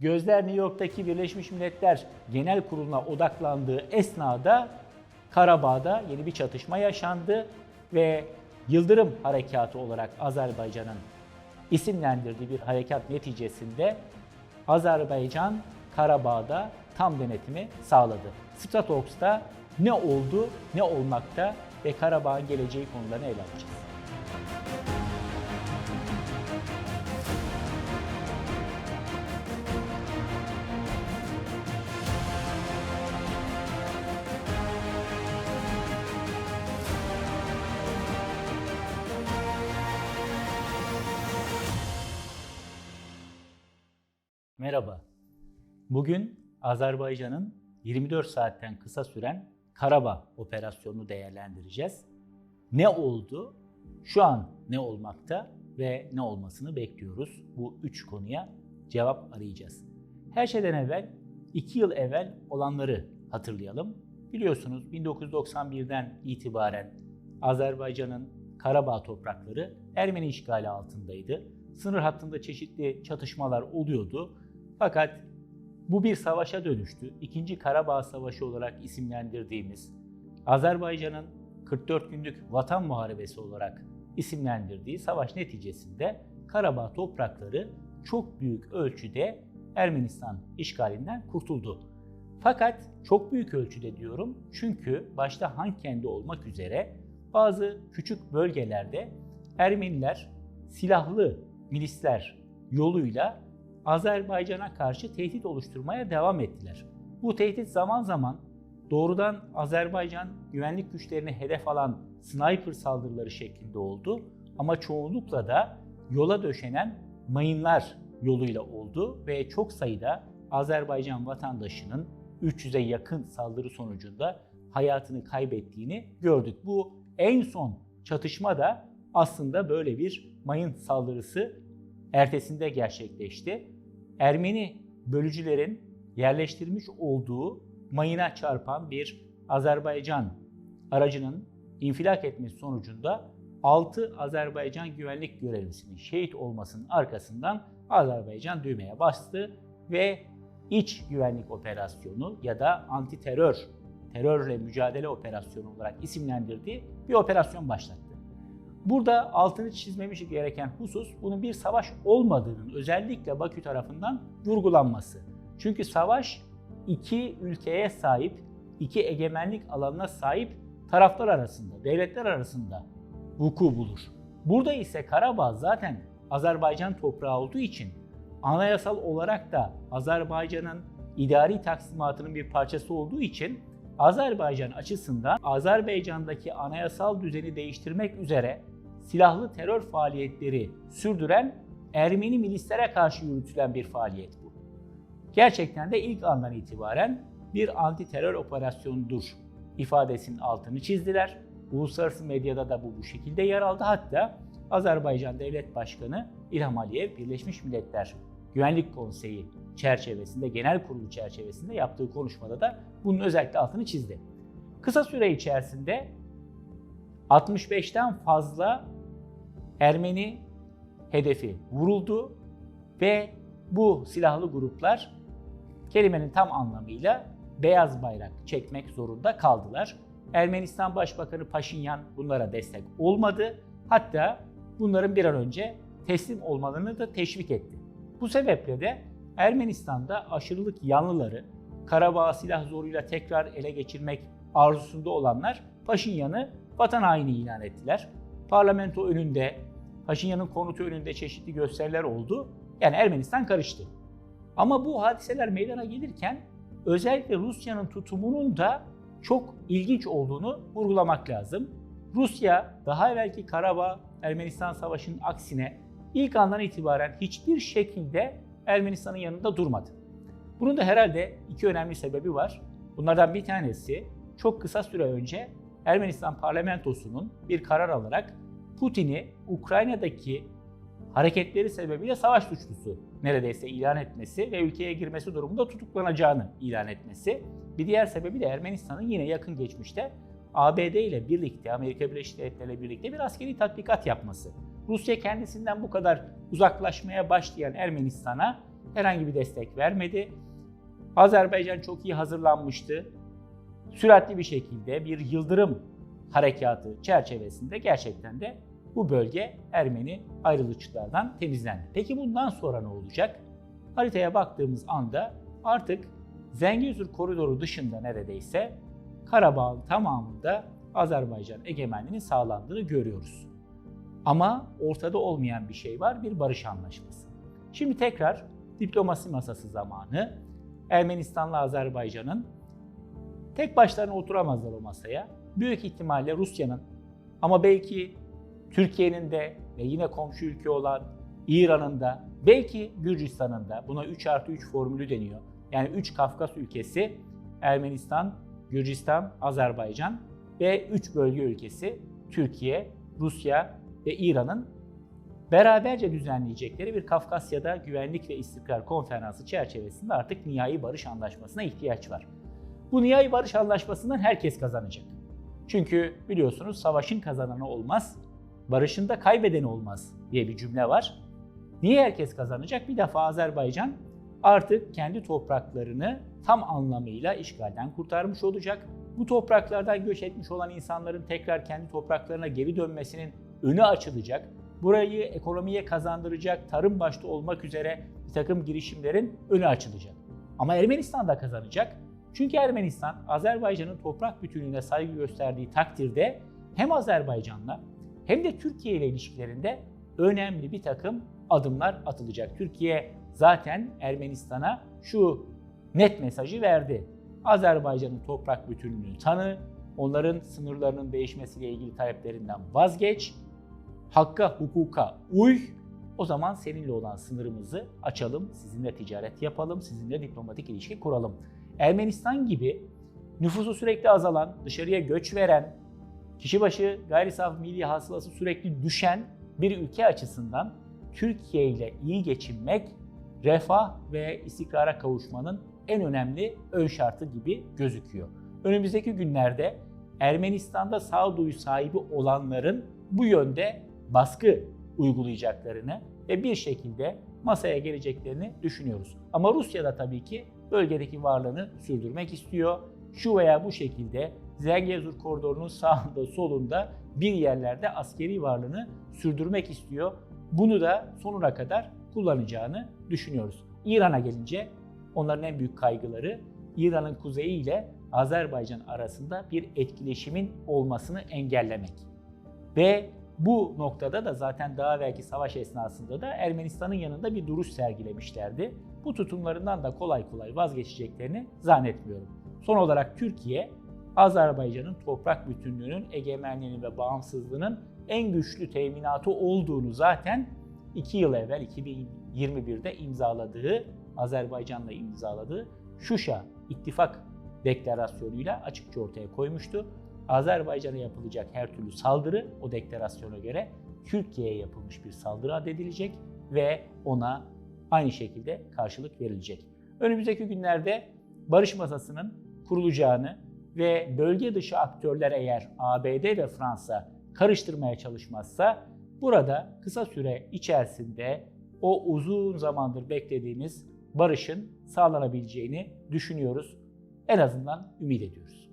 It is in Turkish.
Gözler New York'taki Birleşmiş Milletler Genel Kurulu'na odaklandığı esnada Karabağ'da yeni bir çatışma yaşandı ve Yıldırım Harekatı olarak Azerbaycan'ın isimlendirdiği bir harekat neticesinde Azerbaycan Karabağ'da tam denetimi sağladı. Stratox'ta ne oldu, ne olmakta ve Karabağ'ın geleceği konularını ele alacağız. Merhaba. Bugün Azerbaycan'ın 24 saatten kısa süren Karabağ operasyonunu değerlendireceğiz. Ne oldu? Şu an ne olmakta ve ne olmasını bekliyoruz? Bu üç konuya cevap arayacağız. Her şeyden evvel 2 yıl evvel olanları hatırlayalım. Biliyorsunuz 1991'den itibaren Azerbaycan'ın Karabağ toprakları Ermeni işgali altındaydı. Sınır hattında çeşitli çatışmalar oluyordu. Fakat bu bir savaşa dönüştü. İkinci Karabağ Savaşı olarak isimlendirdiğimiz Azerbaycan'ın 44 günlük vatan muharebesi olarak isimlendirdiği savaş neticesinde Karabağ toprakları çok büyük ölçüde Ermenistan işgalinden kurtuldu. Fakat çok büyük ölçüde diyorum çünkü başta Hankendi olmak üzere bazı küçük bölgelerde Ermeniler silahlı milisler yoluyla Azerbaycan'a karşı tehdit oluşturmaya devam ettiler. Bu tehdit zaman zaman doğrudan Azerbaycan güvenlik güçlerini hedef alan sniper saldırıları şeklinde oldu ama çoğunlukla da yola döşenen mayınlar yoluyla oldu ve çok sayıda Azerbaycan vatandaşının 300'e yakın saldırı sonucunda hayatını kaybettiğini gördük. Bu en son çatışma da aslında böyle bir mayın saldırısı ertesinde gerçekleşti. Ermeni bölücülerin yerleştirmiş olduğu mayına çarpan bir Azerbaycan aracının infilak etmesi sonucunda 6 Azerbaycan güvenlik görevlisinin şehit olmasının arkasından Azerbaycan düğmeye bastı ve iç güvenlik operasyonu ya da anti terör, terörle mücadele operasyonu olarak isimlendirdiği bir operasyon başlattı. Burada altını çizmemiz gereken husus bunun bir savaş olmadığının özellikle Bakü tarafından vurgulanması. Çünkü savaş iki ülkeye sahip, iki egemenlik alanına sahip taraflar arasında, devletler arasında vuku bulur. Burada ise Karabağ zaten Azerbaycan toprağı olduğu için anayasal olarak da Azerbaycan'ın idari taksimatının bir parçası olduğu için Azerbaycan açısından Azerbaycan'daki anayasal düzeni değiştirmek üzere silahlı terör faaliyetleri sürdüren Ermeni milislere karşı yürütülen bir faaliyet bu. Gerçekten de ilk andan itibaren bir anti terör operasyonudur ifadesinin altını çizdiler. Uluslararası medyada da bu bu şekilde yer aldı. Hatta Azerbaycan Devlet Başkanı İlham Aliyev Birleşmiş Milletler Güvenlik Konseyi çerçevesinde, genel kurulu çerçevesinde yaptığı konuşmada da bunun özellikle altını çizdi. Kısa süre içerisinde 65'ten fazla Ermeni hedefi vuruldu ve bu silahlı gruplar kelimenin tam anlamıyla beyaz bayrak çekmek zorunda kaldılar. Ermenistan Başbakanı Paşinyan bunlara destek olmadı. Hatta bunların bir an önce teslim olmalarını da teşvik etti. Bu sebeple de Ermenistan'da aşırılık yanlıları Karabağ silah zoruyla tekrar ele geçirmek arzusunda olanlar Paşinyan'ı vatan haini ilan ettiler. Parlamento önünde, Paşinyan'ın konutu önünde çeşitli gösteriler oldu. Yani Ermenistan karıştı. Ama bu hadiseler meydana gelirken özellikle Rusya'nın tutumunun da çok ilginç olduğunu vurgulamak lazım. Rusya daha evvelki Karabağ Ermenistan Savaşı'nın aksine ilk andan itibaren hiçbir şekilde Ermenistan'ın yanında durmadı. Bunun da herhalde iki önemli sebebi var. Bunlardan bir tanesi çok kısa süre önce Ermenistan parlamentosunun bir karar alarak Putin'i Ukrayna'daki hareketleri sebebiyle savaş suçlusu neredeyse ilan etmesi ve ülkeye girmesi durumunda tutuklanacağını ilan etmesi. Bir diğer sebebi de Ermenistan'ın yine yakın geçmişte ABD ile birlikte, Amerika Birleşik Devletleri ile birlikte bir askeri tatbikat yapması. Rusya kendisinden bu kadar uzaklaşmaya başlayan Ermenistan'a herhangi bir destek vermedi. Azerbaycan çok iyi hazırlanmıştı. Süratli bir şekilde bir yıldırım harekatı çerçevesinde gerçekten de bu bölge Ermeni ayrılıkçılardan temizlendi. Peki bundan sonra ne olacak? Haritaya baktığımız anda artık Zengezur koridoru dışında neredeyse Karabağ'ın tamamında Azerbaycan egemenliğinin sağlandığını görüyoruz. Ama ortada olmayan bir şey var, bir barış anlaşması. Şimdi tekrar diplomasi masası zamanı. Ermenistan'la Azerbaycan'ın tek başlarına oturamazlar o masaya. Büyük ihtimalle Rusya'nın ama belki Türkiye'nin de ve yine komşu ülke olan İran'ın da belki Gürcistan'ın da buna 3 artı 3 formülü deniyor. Yani 3 Kafkas ülkesi Ermenistan, Gürcistan, Azerbaycan ve 3 bölge ülkesi Türkiye, Rusya ve İran'ın beraberce düzenleyecekleri bir Kafkasya'da Güvenlik ve İstikrar Konferansı çerçevesinde artık nihai barış anlaşmasına ihtiyaç var. Bu nihai barış anlaşmasından herkes kazanacak. Çünkü biliyorsunuz savaşın kazananı olmaz, barışın da kaybedeni olmaz diye bir cümle var. Niye herkes kazanacak? Bir defa Azerbaycan artık kendi topraklarını tam anlamıyla işgalden kurtarmış olacak. Bu topraklardan göç etmiş olan insanların tekrar kendi topraklarına geri dönmesinin önü açılacak. Burayı ekonomiye kazandıracak, tarım başta olmak üzere bir takım girişimlerin önü açılacak. Ama Ermenistan da kazanacak. Çünkü Ermenistan, Azerbaycan'ın toprak bütünlüğüne saygı gösterdiği takdirde hem Azerbaycan'la hem de Türkiye ile ilişkilerinde önemli bir takım adımlar atılacak. Türkiye zaten Ermenistan'a şu net mesajı verdi. Azerbaycan'ın toprak bütünlüğünü tanı, onların sınırlarının değişmesiyle ilgili taleplerinden vazgeç, hakka, hukuka uy, o zaman seninle olan sınırımızı açalım, sizinle ticaret yapalım, sizinle diplomatik ilişki kuralım. Ermenistan gibi nüfusu sürekli azalan, dışarıya göç veren, kişi başı gayri safi milli hasılası sürekli düşen bir ülke açısından Türkiye ile iyi geçinmek, refah ve istikrara kavuşmanın en önemli ön şartı gibi gözüküyor. Önümüzdeki günlerde Ermenistan'da sağduyu sahibi olanların bu yönde baskı uygulayacaklarını ve bir şekilde masaya geleceklerini düşünüyoruz. Ama Rusya da tabii ki bölgedeki varlığını sürdürmek istiyor. Şu veya bu şekilde Zengezur koridorunun sağında solunda bir yerlerde askeri varlığını sürdürmek istiyor. Bunu da sonuna kadar kullanacağını düşünüyoruz. İran'a gelince onların en büyük kaygıları İran'ın kuzeyi ile Azerbaycan arasında bir etkileşimin olmasını engellemek. Ve bu noktada da zaten daha evvelki savaş esnasında da Ermenistan'ın yanında bir duruş sergilemişlerdi. Bu tutumlarından da kolay kolay vazgeçeceklerini zannetmiyorum. Son olarak Türkiye, Azerbaycan'ın toprak bütünlüğünün, egemenliğinin ve bağımsızlığının en güçlü teminatı olduğunu zaten 2 yıl evvel 2021'de imzaladığı, Azerbaycan'la imzaladığı Şuşa İttifak Deklarasyonuyla açıkça ortaya koymuştu. Azerbaycan'a yapılacak her türlü saldırı o deklarasyona göre Türkiye'ye yapılmış bir saldırı adedilecek ve ona aynı şekilde karşılık verilecek. Önümüzdeki günlerde barış masasının kurulacağını ve bölge dışı aktörler eğer ABD ve Fransa karıştırmaya çalışmazsa burada kısa süre içerisinde o uzun zamandır beklediğimiz barışın sağlanabileceğini düşünüyoruz. En azından ümit ediyoruz.